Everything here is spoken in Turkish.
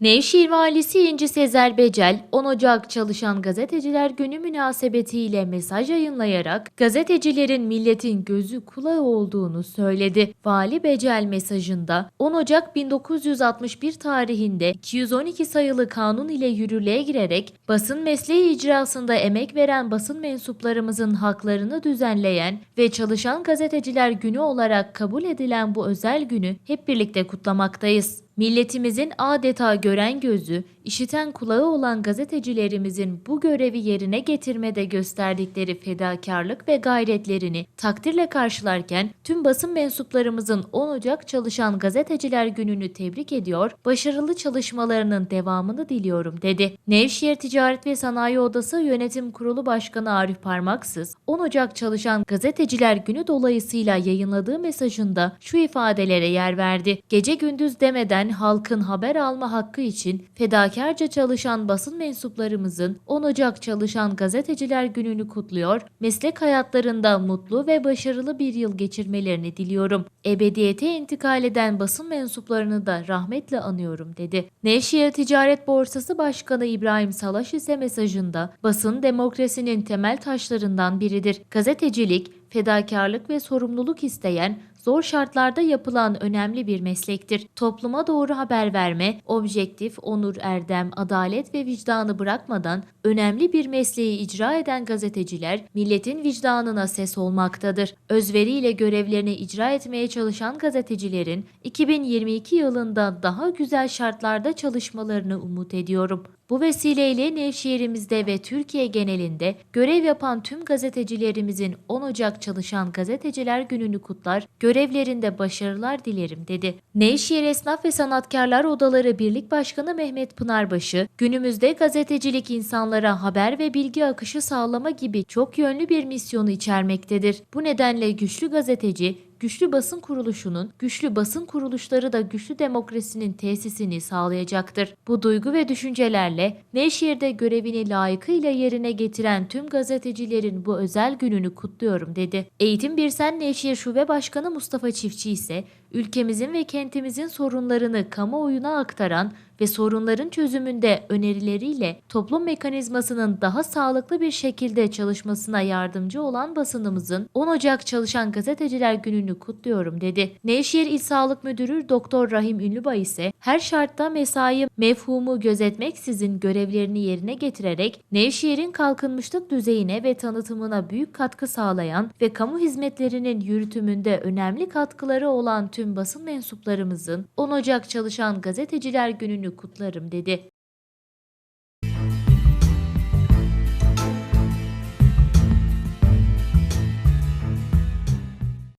Nevşehir Valisi İnci Sezer Becel, 10 Ocak Çalışan Gazeteciler Günü münasebetiyle mesaj yayınlayarak gazetecilerin milletin gözü kulağı olduğunu söyledi. Vali Becel mesajında 10 Ocak 1961 tarihinde 212 sayılı kanun ile yürürlüğe girerek basın mesleği icrasında emek veren basın mensuplarımızın haklarını düzenleyen ve Çalışan Gazeteciler Günü olarak kabul edilen bu özel günü hep birlikte kutlamaktayız. Milletimizin adeta gören gözü, işiten kulağı olan gazetecilerimizin bu görevi yerine getirmede gösterdikleri fedakarlık ve gayretlerini takdirle karşılarken tüm basın mensuplarımızın 10 Ocak Çalışan Gazeteciler Günü'nü tebrik ediyor, başarılı çalışmalarının devamını diliyorum dedi. Nevşehir Ticaret ve Sanayi Odası Yönetim Kurulu Başkanı Arif Parmaksız, 10 Ocak Çalışan Gazeteciler Günü dolayısıyla yayınladığı mesajında şu ifadelere yer verdi. Gece gündüz demeden halkın haber alma hakkı için fedakarca çalışan basın mensuplarımızın 10 Ocak Çalışan Gazeteciler Günü'nü kutluyor, meslek hayatlarında mutlu ve başarılı bir yıl geçirmelerini diliyorum. Ebediyete intikal eden basın mensuplarını da rahmetle anıyorum dedi. Nevşehir Ticaret Borsası Başkanı İbrahim Salaş ise mesajında basın demokrasinin temel taşlarından biridir. Gazetecilik, fedakarlık ve sorumluluk isteyen, zor şartlarda yapılan önemli bir meslektir. Topluma doğru haber verme, objektif, onur, erdem, adalet ve vicdanı bırakmadan önemli bir mesleği icra eden gazeteciler milletin vicdanına ses olmaktadır. Özveriyle görevlerini icra etmeye çalışan gazetecilerin 2022 yılında daha güzel şartlarda çalışmalarını umut ediyorum. Bu vesileyle Nevşehir'imizde ve Türkiye genelinde görev yapan tüm gazetecilerimizin 10 Ocak Çalışan Gazeteciler Günü'nü kutlar, görevlerinde başarılar dilerim dedi. Nevşehir Esnaf ve Sanatkarlar Odaları Birlik Başkanı Mehmet Pınarbaşı, günümüzde gazetecilik insanlara haber ve bilgi akışı sağlama gibi çok yönlü bir misyonu içermektedir. Bu nedenle güçlü gazeteci, güçlü basın kuruluşunun, güçlü basın kuruluşları da güçlü demokrasinin tesisini sağlayacaktır. Bu duygu ve düşüncelerle Nevşehir'de görevini layıkıyla yerine getiren tüm gazetecilerin bu özel gününü kutluyorum dedi. Eğitim Birsen Nevşehir Şube Başkanı Mustafa Çiftçi ise ülkemizin ve kentimizin sorunlarını kamuoyuna aktaran ve sorunların çözümünde önerileriyle toplum mekanizmasının daha sağlıklı bir şekilde çalışmasına yardımcı olan basınımızın 10 Ocak Çalışan Gazeteciler Günü'nü kutluyorum dedi. Nevşehir İl Sağlık Müdürü Doktor Rahim Ünlübay ise her şartta mesai mefhumu gözetmeksizin görevlerini yerine getirerek Nevşehir'in kalkınmışlık düzeyine ve tanıtımına büyük katkı sağlayan ve kamu hizmetlerinin yürütümünde önemli katkıları olan tüm basın mensuplarımızın 10 Ocak Çalışan Gazeteciler Günü'nü kutlarım dedi.